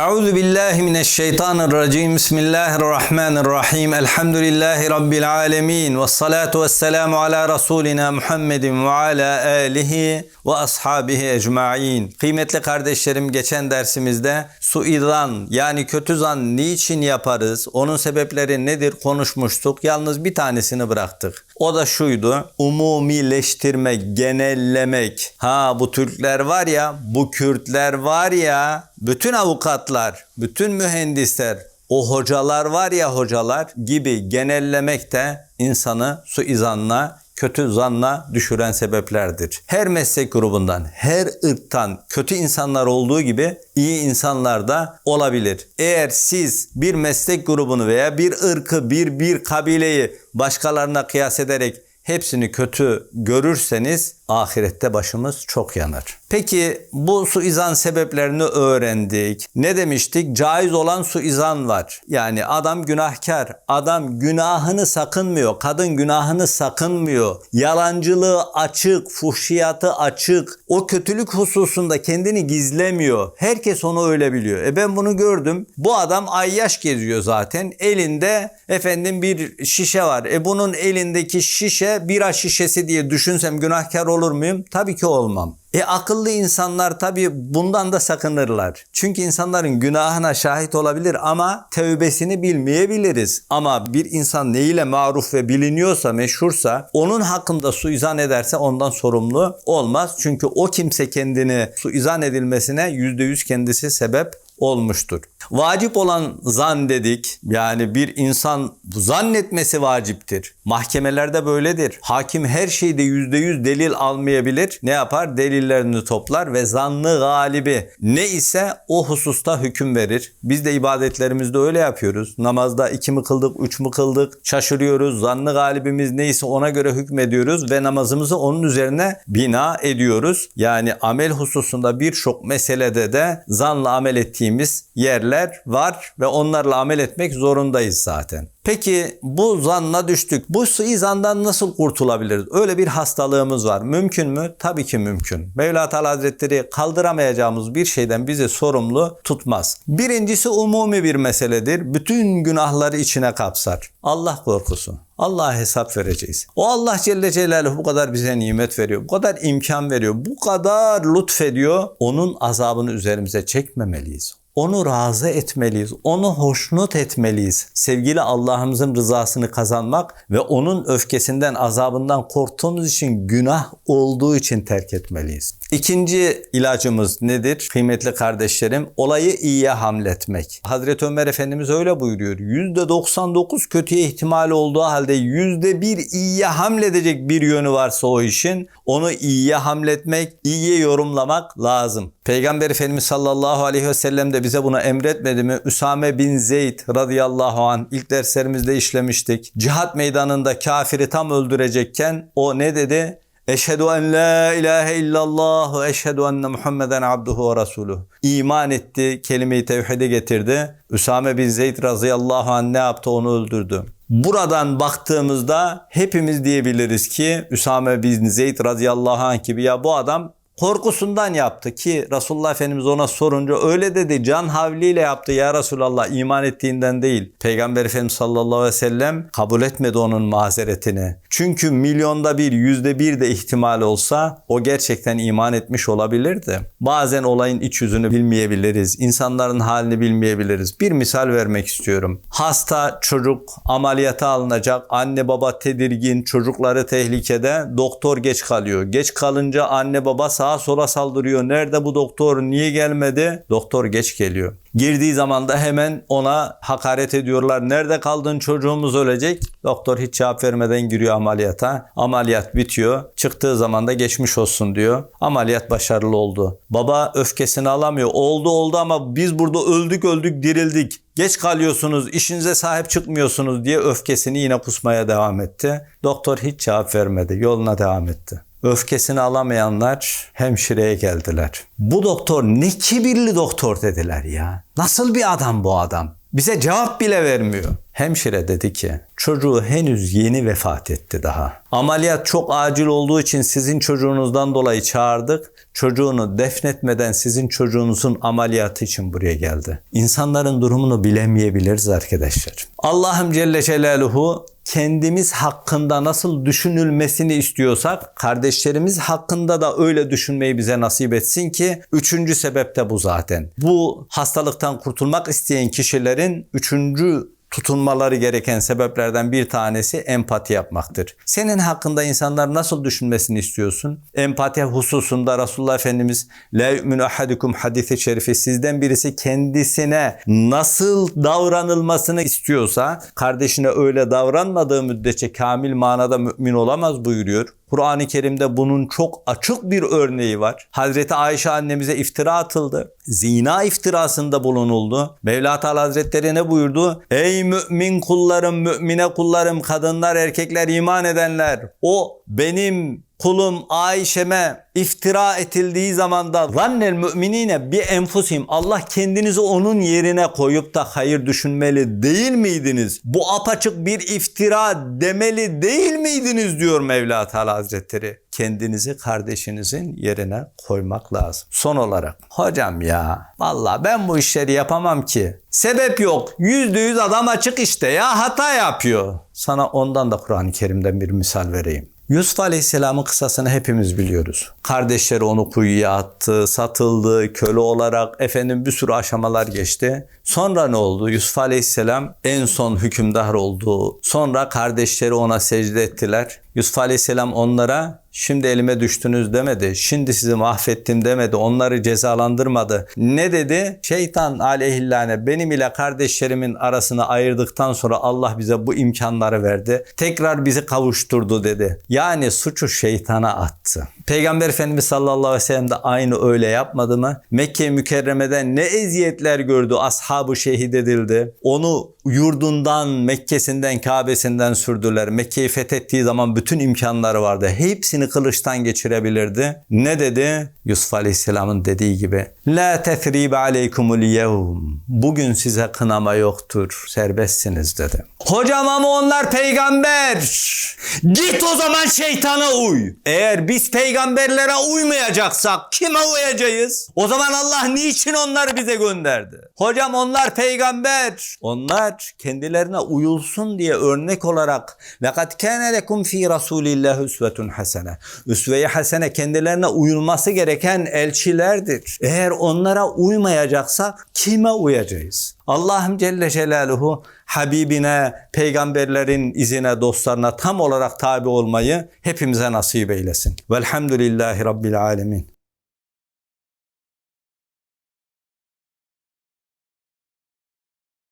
Euzu billahi mineşşeytanirracim. Bismillahirrahmanirrahim. Elhamdülillahi rabbil alamin. Ves salatu vesselamu ala rasulina Muhammedin ve ala alihi ve ashabihi ecmaîn. Kıymetli kardeşlerim geçen dersimizde suidan yani kötü zan niçin yaparız? Onun sebepleri nedir konuşmuştuk. Yalnız bir tanesini bıraktık. O da şuydu. Umumileştirmek, genellemek. Ha bu Türkler var ya, bu Kürtler var ya, bütün avukatlar, bütün mühendisler, o hocalar var ya hocalar gibi genellemek de insanı suizanla, kötü zanla düşüren sebeplerdir. Her meslek grubundan, her ırktan kötü insanlar olduğu gibi iyi insanlar da olabilir. Eğer siz bir meslek grubunu veya bir ırkı, bir bir kabileyi başkalarına kıyas ederek hepsini kötü görürseniz ahirette başımız çok yanar. Peki bu suizan sebeplerini öğrendik. Ne demiştik? Caiz olan suizan var. Yani adam günahkar. Adam günahını sakınmıyor. Kadın günahını sakınmıyor. Yalancılığı açık, fuhşiyatı açık. O kötülük hususunda kendini gizlemiyor. Herkes onu öyle biliyor. E ben bunu gördüm. Bu adam ayyaş geziyor zaten. Elinde efendim bir şişe var. E bunun elindeki şişe bira şişesi diye düşünsem günahkar olur muyum? Tabii ki olmam. E akıllı insanlar tabii bundan da sakınırlar. Çünkü insanların günahına şahit olabilir ama tevbesini bilmeyebiliriz. Ama bir insan neyle maruf ve biliniyorsa, meşhursa onun hakkında suizan ederse ondan sorumlu olmaz. Çünkü o kimse kendini suizan edilmesine yüzde kendisi sebep olmuştur. Vacip olan zan dedik. Yani bir insan zannetmesi vaciptir. Mahkemelerde böyledir. Hakim her şeyde yüzde yüz delil almayabilir. Ne yapar? Delillerini toplar ve zannı galibi ne ise o hususta hüküm verir. Biz de ibadetlerimizde öyle yapıyoruz. Namazda iki mi kıldık, üç mü kıldık? Şaşırıyoruz. Zannı galibimiz neyse ona göre hükmediyoruz ve namazımızı onun üzerine bina ediyoruz. Yani amel hususunda birçok meselede de zanla amel ettiğimiz yerler var ve onlarla amel etmek zorundayız zaten. Peki bu zanna düştük. Bu suizandan nasıl kurtulabiliriz? Öyle bir hastalığımız var. Mümkün mü? Tabii ki mümkün. Mevla Teala Hazretleri kaldıramayacağımız bir şeyden bizi sorumlu tutmaz. Birincisi umumi bir meseledir. Bütün günahları içine kapsar. Allah korkusu. Allah'a hesap vereceğiz. O Allah Celle Celaluhu bu kadar bize nimet veriyor. Bu kadar imkan veriyor. Bu kadar lütfediyor. Onun azabını üzerimize çekmemeliyiz. Onu razı etmeliyiz. Onu hoşnut etmeliyiz. Sevgili Allah'ımızın rızasını kazanmak ve onun öfkesinden, azabından korktuğumuz için günah olduğu için terk etmeliyiz. İkinci ilacımız nedir? Kıymetli kardeşlerim, olayı iyiye hamletmek. Hazreti Ömer Efendimiz öyle buyuruyor. %99 kötüye ihtimal olduğu halde %1 iyiye hamledecek bir yönü varsa o işin, onu iyiye hamletmek, iyiye yorumlamak lazım. Peygamber Efendimiz sallallahu aleyhi ve sellem de bize bunu emretmedi mi? Üsame bin Zeyd radıyallahu an ilk derslerimizde işlemiştik. Cihat meydanında kafiri tam öldürecekken o ne dedi? Eşhedü en la ilahe illallah ve eşhedü enne Muhammeden abduhu ve resuluh. İman etti, kelime-i tevhide getirdi. Üsame bin Zeyd radıyallahu anh ne yaptı? Onu öldürdü. Buradan baktığımızda hepimiz diyebiliriz ki Üsame bin Zeyd radıyallahu anh gibi ya bu adam korkusundan yaptı ki Resulullah Efendimiz ona sorunca öyle dedi can havliyle yaptı ya Resulallah iman ettiğinden değil. Peygamber Efendimiz sallallahu aleyhi ve sellem kabul etmedi onun mazeretini. Çünkü milyonda bir yüzde bir de ihtimal olsa o gerçekten iman etmiş olabilirdi. Bazen olayın iç yüzünü bilmeyebiliriz. insanların halini bilmeyebiliriz. Bir misal vermek istiyorum. Hasta çocuk ameliyata alınacak. Anne baba tedirgin. Çocukları tehlikede. Doktor geç kalıyor. Geç kalınca anne baba sağa sola saldırıyor. Nerede bu doktor? Niye gelmedi? Doktor geç geliyor. Girdiği zaman da hemen ona hakaret ediyorlar. Nerede kaldın çocuğumuz ölecek. Doktor hiç cevap vermeden giriyor ameliyata. Ameliyat bitiyor. Çıktığı zaman da geçmiş olsun diyor. Ameliyat başarılı oldu. Baba öfkesini alamıyor. Oldu oldu ama biz burada öldük öldük dirildik. Geç kalıyorsunuz, işinize sahip çıkmıyorsunuz diye öfkesini yine kusmaya devam etti. Doktor hiç cevap vermedi. Yoluna devam etti. Öfkesini alamayanlar hemşireye geldiler. Bu doktor ne kibirli doktor dediler ya. Nasıl bir adam bu adam? Bize cevap bile vermiyor. Hemşire dedi ki çocuğu henüz yeni vefat etti daha. Ameliyat çok acil olduğu için sizin çocuğunuzdan dolayı çağırdık. Çocuğunu defnetmeden sizin çocuğunuzun ameliyatı için buraya geldi. İnsanların durumunu bilemeyebiliriz arkadaşlar. Allah'ım Celle Celaluhu kendimiz hakkında nasıl düşünülmesini istiyorsak kardeşlerimiz hakkında da öyle düşünmeyi bize nasip etsin ki üçüncü sebep de bu zaten. Bu hastalıktan kurtulmak isteyen kişilerin üçüncü tutunmaları gereken sebeplerden bir tanesi empati yapmaktır. Senin hakkında insanlar nasıl düşünmesini istiyorsun? Empati hususunda Resulullah Efendimiz La yu'minu ahadukum hadisi şerifi sizden birisi kendisine nasıl davranılmasını istiyorsa kardeşine öyle davranmadığı müddetçe kamil manada mümin olamaz buyuruyor. Kur'an-ı Kerim'de bunun çok açık bir örneği var. Hazreti Ayşe annemize iftira atıldı. Zina iftirasında bulunuldu. Mevla Teala Hazretleri ne buyurdu? Ey mümin kullarım, mümine kullarım, kadınlar, erkekler, iman edenler. O benim kulum Ayşe'me iftira etildiği zamanda zannel müminine bir enfusim Allah kendinizi onun yerine koyup da hayır düşünmeli değil miydiniz? Bu apaçık bir iftira demeli değil miydiniz diyor Mevla Teala Hazretleri. Kendinizi kardeşinizin yerine koymak lazım. Son olarak hocam ya valla ben bu işleri yapamam ki. Sebep yok. Yüzde yüz adam açık işte ya hata yapıyor. Sana ondan da Kur'an-ı Kerim'den bir misal vereyim. Yusuf Aleyhisselam'ın kıssasını hepimiz biliyoruz. Kardeşleri onu kuyuya attı, satıldı, köle olarak efendim bir sürü aşamalar geçti. Sonra ne oldu? Yusuf Aleyhisselam en son hükümdar oldu. Sonra kardeşleri ona secde ettiler. Yusuf Aleyhisselam onlara şimdi elime düştünüz demedi. Şimdi sizi mahvettim demedi. Onları cezalandırmadı. Ne dedi? Şeytan aleyhillâne benim ile kardeşlerimin arasını ayırdıktan sonra Allah bize bu imkanları verdi. Tekrar bizi kavuşturdu dedi. Yani suçu şeytana attı. Peygamber Efendimiz sallallahu aleyhi ve sellem de aynı öyle yapmadı mı? Mekke mükerremeden ne eziyetler gördü. Ashabı şehit edildi. Onu yurdundan, Mekke'sinden, Kabe'sinden sürdüler. Mekke'yi fethettiği zaman bütün imkanları vardı. Hepsini kılıçtan geçirebilirdi. Ne dedi? Yusuf Aleyhisselam'ın dediği gibi. La tethribe aleykumul yevm. Bugün size kınama yoktur. Serbestsiniz dedi. Hocam ama onlar peygamber. Git o zaman şeytana uy. Eğer biz peygamberlere uymayacaksak kime uyacağız? O zaman Allah niçin onları bize gönderdi? Hocam onlar peygamber. Onlar kendilerine uyulsun diye örnek olarak لَقَدْ كَانَ لَكُمْ ف۪ي رَسُولِ اللّٰهِ üsvetun hasene. Üsve-i hasene kendilerine uyulması gereken elçilerdir. Eğer onlara uymayacaksak kime uyacağız? Allah'ım Celle Celaluhu Habibine, peygamberlerin izine, dostlarına tam olarak tabi olmayı hepimize nasip eylesin. Velhamdülillahi Rabbil Alemin.